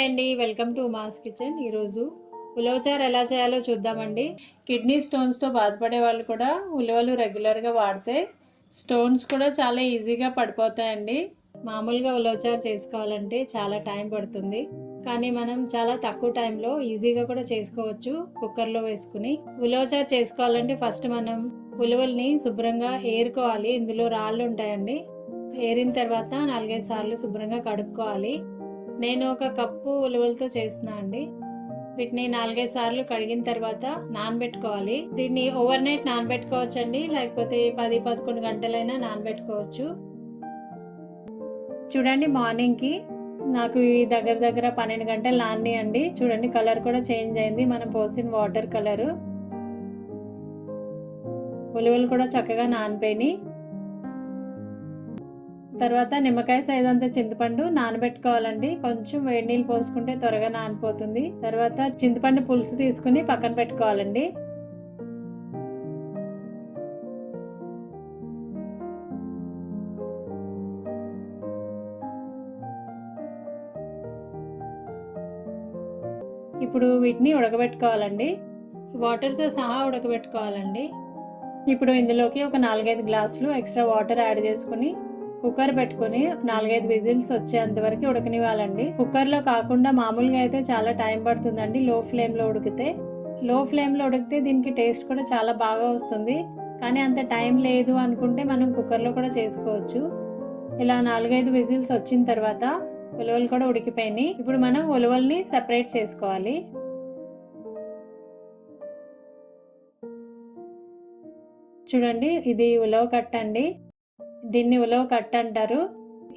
Hi అండి. Welcome to Ma's kitchen. ఈరోజు ఉలవచారు ఎలా చేయాలో చూద్దామండి. కిడ్నీ స్టోన్స్తో బాధపడే వాళ్ళు కూడా ఉలవలు రెగ్యులర్గా వాడితే స్టోన్స్ కూడా చాలా ఈజీగా పడిపోతాయండి. మామూలుగా ఉలవచారు చేసుకోవాలంటే చాలా టైం పడుతుంది. కానీ మనం చాలా తక్కువ టైంలో ఈజీగా కూడా చేసుకోవచ్చు. కుక్కర్లో వేసుకుని ఉలవచారు చేసుకోవాలంటే ఫస్ట్ మనం ఉలవల్ని శుభ్రంగా ఏరుకోవాలి. ఇందులో రాళ్ళు ఉంటాయండి. ఏరిన తర్వాత నాలుగైదు సార్లు శుభ్రంగా కడుక్కోవాలి. నేను ఒక కప్పు ఉలవలతో చేస్తున్నా అండి. వీటిని నాలుగైదు సార్లు కడిగిన తర్వాత నానబెట్టుకోవాలి. దీన్ని ఓవర్ నైట్ నానబెట్టుకోవచ్చు అండి లేకపోతే పది పదకొండు గంటలైనా నానబెట్టుకోవచ్చు. చూడండి మార్నింగ్కి నాకు ఈ దగ్గర దగ్గర పన్నెండు గంటలు నాని అండి చూడండి కలర్ కూడా చేంజ్ అయింది. మనం పోసిన వాటర్ కలరు. ఉలువలు కూడా చక్కగా నానిపోయినాయి. తర్వాత నిమ్మకాయ సైజ్ అంతా చింతపండు నానబెట్టుకోవాలండి. కొంచెం వేడి నీళ్ళు పోసుకుంటే త్వరగా నానిపోతుంది. తర్వాత చింతపండు పులుసు తీసుకుని పక్కన పెట్టుకోవాలండి. ఇప్పుడు వీటిని ఉడకబెట్టుకోవాలండి. వాటర్తో సహా ఉడకబెట్టుకోవాలండి. ఇప్పుడు ఇందులోకి ఒక నాలుగైదు గ్లాసులు ఎక్స్ట్రా వాటర్ యాడ్ చేసుకుని కుక్కర్ పెట్టుకుని నాలుగైదు విజిల్స్ వచ్చేంత వరకు ఉడకనివ్వాలండి. కుక్కర్లో కాకుండా మామూలుగా అయితే చాలా టైం పడుతుందండి. లో ఫ్లేమ్లో ఉడికితే. లో ఫ్లేమ్లో ఉడికితే దీనికి టేస్ట్ కూడా చాలా బాగా వస్తుంది. కానీ అంత టైం లేదు అనుకుంటే మనం కుక్కర్లో కూడా చేసుకోవచ్చు. ఇలా నాలుగైదు విజిల్స్ వచ్చిన తర్వాత ఉలవలు కూడా ఉడికిపోయినాయి. ఇప్పుడు మనం ఉలవల్ని సెపరేట్ చేసుకోవాలి. చూడండి ఇది ఉలవ కట్ట అండి దీన్ని ఉలవ కట్ అంటారు.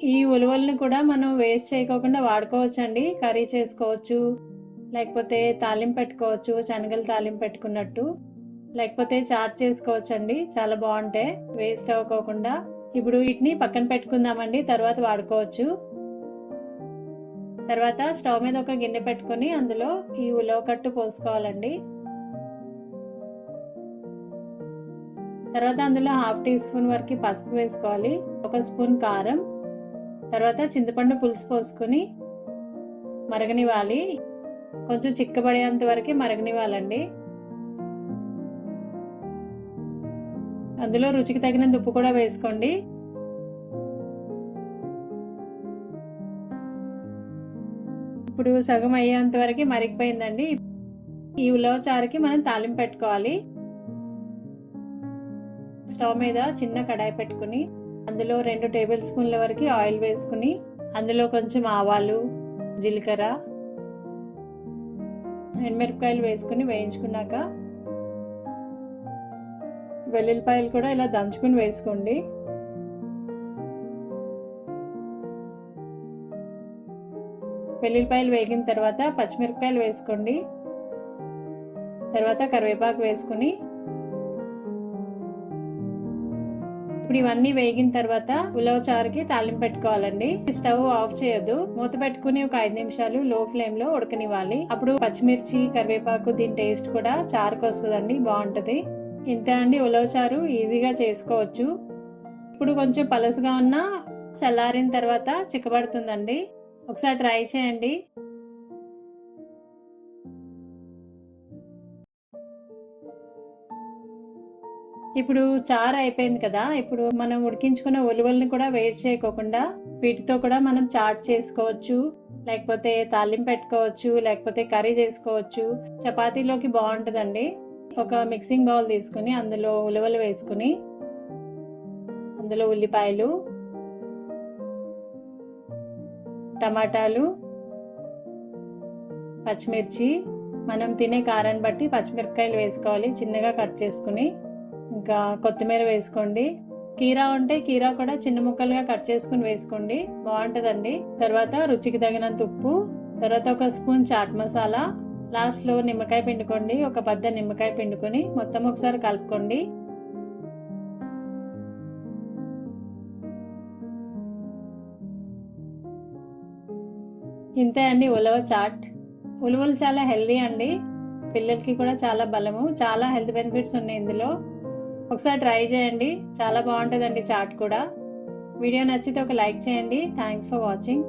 ఈ ఉలవల్ని కూడా మనం వేస్ట్ చేయకోకుండా వాడుకోవచ్చు అండి కర్రీ చేసుకోవచ్చు లేకపోతే తాలింపు పెట్టుకోవచ్చు శనగలు తాలింపు పెట్టుకున్నట్టు. లేకపోతే చాట్ చేసుకోవచ్చు అండి చాలా బాగుంటాయి వేస్ట్ అవ్వకోకుండా. ఇప్పుడు వీటిని పక్కన పెట్టుకుందామండి తర్వాత వాడుకోవచ్చు. తర్వాత స్టవ్ మీద ఒక గిన్నె పెట్టుకొని అందులో ఈ ఉలవ కట్టు పోసుకోవాలండి. తర్వాత అందులో హాఫ్ టీ స్పూన్ వరకు పసుపు వేసుకోవాలి ఒక స్పూన్ కారం తర్వాత చింతపండు పులుసు పోసుకొని మరగనివ్వాలి. కొంచెం చిక్కబడేంత వరకు మరగనివ్వాలండి. అందులో రుచికి తగినంత ఉప్పు కూడా వేసుకోండి. ఇప్పుడు సగం అయ్యేంత వరకు మరిగిపోయిందండి. ఈ ఉలవ చారుకి మనం తాలింపు పెట్టుకోవాలి. స్టవ్ మీద చిన్న కడాయి పెట్టుకుని అందులో రెండు టేబుల్ స్పూన్ల వరకు ఆయిల్ వేసుకుని అందులో కొంచెం ఆవాలు జీలకర్ర ఎండుమిరపకాయలు వేసుకుని వేయించుకున్నాక వెల్లుల్లిపాయలు కూడా ఇలా దంచుకుని వేసుకోండి. వెల్లుల్లిపాయలు వేగిన తర్వాత పచ్చిమిరపకాయలు వేసుకోండి. తర్వాత కరివేపాకు వేసుకుని ఇప్పుడు ఇవన్నీ వేగిన తర్వాత ఉలవ చారుకి తాలింపు పెట్టుకోవాలండి. స్టవ్ ఆఫ్ చేయొద్దు. మూత పెట్టుకుని ఒక ఐదు నిమిషాలు లో ఫ్లేమ్లో ఉడకనివ్వాలి. అప్పుడు పచ్చిమిర్చి కరివేపాకు దీని టేస్ట్ కూడా చారుకు వస్తుందండి బాగుంటది. ఇంతే అండి ఉలవ చారు ఈజీగా చేసుకోవచ్చు. ఇప్పుడు కొంచెం పలసగా ఉన్న చల్లారిన తర్వాత చిక్కబడుతుందండి. ఒకసారి ట్రై చేయండి. ఇప్పుడు చారు అయిపోయింది కదా ఇప్పుడు మనం ఉడికించుకున్న ఉలువల్ని కూడా వేస్ట్ చేయకోకుండా వీటితో కూడా మనం చాట్ చేసుకోవచ్చు లేకపోతే తాలింపు పెట్టుకోవచ్చు లేకపోతే కర్రీ చేసుకోవచ్చు. చపాతీలోకి బాగుంటుందండి. ఒక మిక్సింగ్ బౌల్ తీసుకుని అందులో ఉలవలు వేసుకుని అందులో ఉల్లిపాయలు టమాటాలు పచ్చిమిర్చి మనం తినే కారాన్ని బట్టి పచ్చిమిరపకాయలు వేసుకోవాలి చిన్నగా కట్ చేసుకుని. ఇంకా కొత్తిమీర వేసుకోండి. కీరా ఉంటే కీరా కూడా చిన్న ముక్కలుగా కట్ చేసుకుని వేసుకోండి. బాగుంటుందండి. తర్వాత రుచికి తగినంత ఉప్పు తర్వాత ఒక స్పూన్ చాట్ మసాలా లాస్ట్లో నిమ్మకాయ పిండుకోండి. ఒక పెద్ద నిమ్మకాయ పిండుకొని మొత్తం ఒకసారి కలుపుకోండి. ఇంతే అండి ఉలవ చాట్. ఉలవలు చాలా హెల్దీ అండి. పిల్లలకి కూడా చాలా బలము. చాలా హెల్త్ బెనిఫిట్స్ ఉన్నాయి ఇందులో. ఒకసారి ట్రై చేయండి. చాలా బాగుంటుందండి చాట్ కూడా. వీడియో నచ్చితే ఒక లైక్ చేయండి. Thanks for watching